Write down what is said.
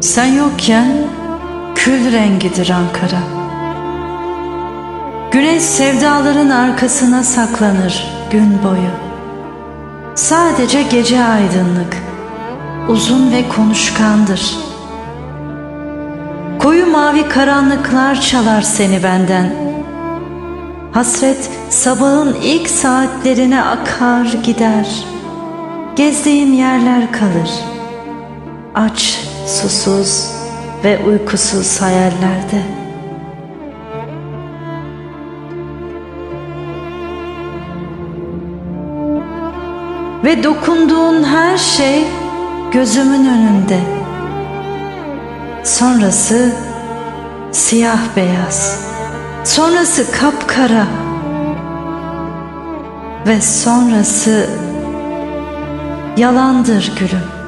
Sen yokken kül rengidir Ankara. Güneş sevdaların arkasına saklanır gün boyu. Sadece gece aydınlık, uzun ve konuşkandır. Koyu mavi karanlıklar çalar seni benden. Hasret sabahın ilk saatlerine akar gider. Gezdiğin yerler kalır. Aç, susuz ve uykusuz hayallerde. Ve dokunduğun her şey gözümün önünde. Sonrası siyah beyaz. Sonrası kapkara. Ve sonrası yalandır gülüm.